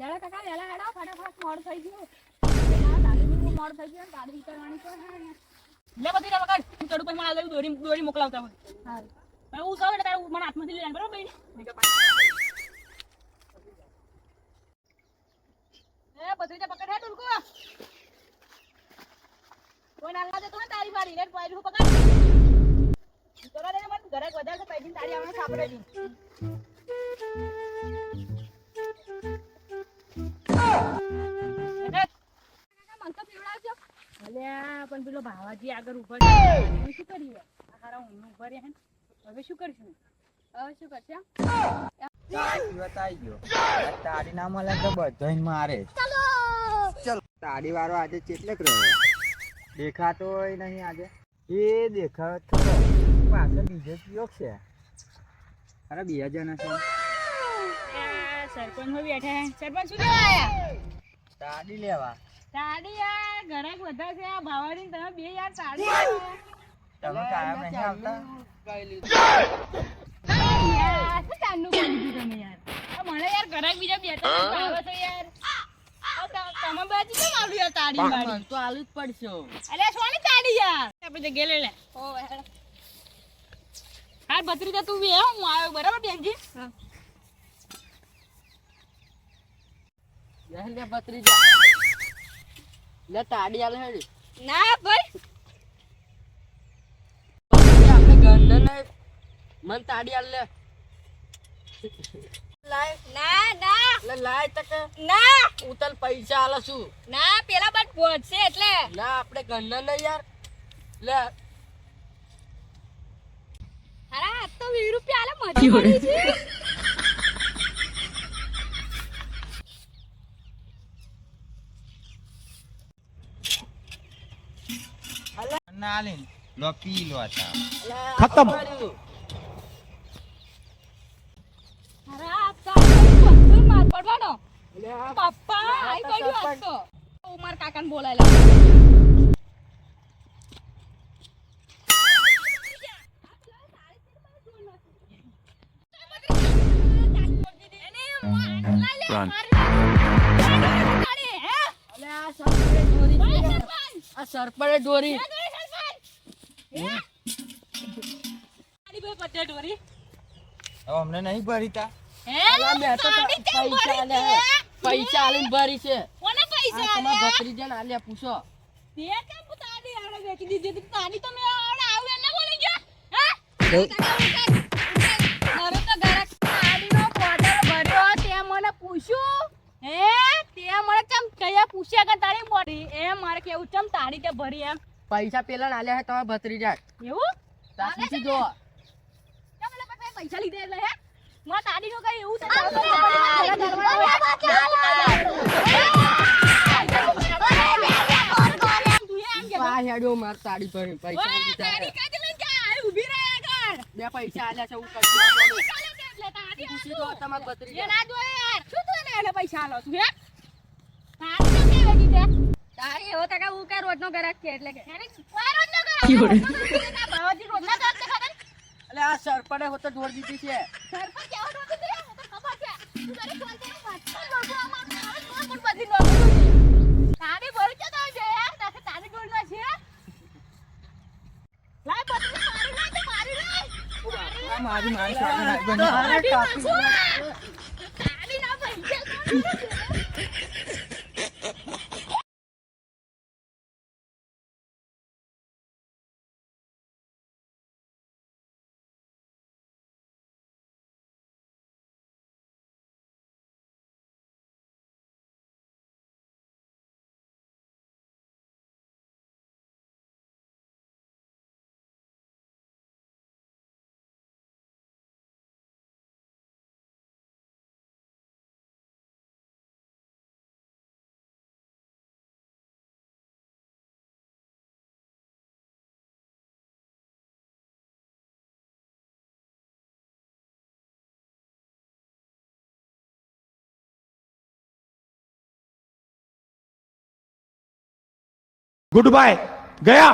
જરા કાકા વહેલા હેડો ફટાફટ મોડ થઈ ગયું. મોડ થઈ ગયું તો લે બધી હું ચડું દોરી દોરી મોકલાવતા હોય. પણ હું કહું એટલે તારે મને હાથમાંથી લઈ બરાબર? બેન? એ પકડ હે ડુલકુ. કોઈ ના લાગે ને તારી મારી રેડ પાયરું પકડ. ઘરે વધારે પૈકી તારી આવને સાપડે પેલો ભાવાજી આગળ ઊભા છે. શું કરીએ? હારા ઊંઘ ઊભા રહ્યા હે હવે શું કરશું? હવે શું કરશે? તાળી ના મળે તો મારે. ચલો. વાળો આજે ચેટલેક રહ્યો? દેખાતો હોય નહીં આજે. એ થોડો પાછળ બીજો કયો છે? અરે બે જણા છે સરપંચ બેઠા હે સરપંચ શું લેવા. તાળી યાર ઘરાક બધા છે. આ ભાવાડી તમે બે યાર તાળી યાર તમે કાયમ નહીં આવતા? શું ચાંદનું કરી દીધું તમે યાર? મને યાર ઘરાક બીજા બે ત્રણ ભાવો છે યાર. તમે બાજુ કેમ આવું યાર તો આલુ જ પડશે અલે સોની યાર? આપણે જગ્યા લઈ લે. ઓ હાર ભત્રીજા તું બી હે હું આવ્યો બરાબર બેનજી? લે ભત્રીજા. લે તાડી આલે હેડી. ના ભાઈ. આપણે ગણને ને મન તાડી આલે લાય. ના ના. લે લાય તક ના. ઉતલ પૈસા આલે છું. ના પેલા બાદ પહોંચશે એટલે. ના આપણે ગણને નહીં યાર. લે. આ તો વીસ રૂપિયા આલે મજા પડી છે. ના લે લો પી લો તા ખતમ. આ સરપડે દોરી છે. આ સરપડે દોરી હવે અમને નહીં ભરીતા. તો તો પૈસા. આલીને ભરી છે. કોને પૈસા આ તમારા આલ્યા? આલ્યા પૂછો. તે કેમ તાળી હારે વેચી દીધી? હતી? તાળી તો મેં આવડે એને બોલી ગયો? હા? મારો તો ગરાક તાળીનો બોટલ ભર્યો તે મને પૂછ્યું? હે? તે મને કેમ કયા પૂછ્યા કે તારી બોડી? એ મારે કેવું ચમ તારી તે ભરી એમ? પૈસા પેલા આલ્યા હે તમારા ભત્રીજા એવું? તાસીથી જો પૈસા લીધે એટલે હે? નો કઈ એવું માર ભરી પૈસા. ઊભી રહે આગળ. બે પૈસા આલ્યા છે હું કશું ના કરું. પૈસા લે એટલે તાળી પૂછી જો તમારા એ ભત્રીજા ના જોયે યાર. શું તું એને પૈસા આલો છું હે? તો? એવો કાકા હું કઈ રોજનો ગરાક છે એટલે કે એટલે આ સરપડે હોતો જોડ દીધી છે. મારી કેવો गुड बाय गया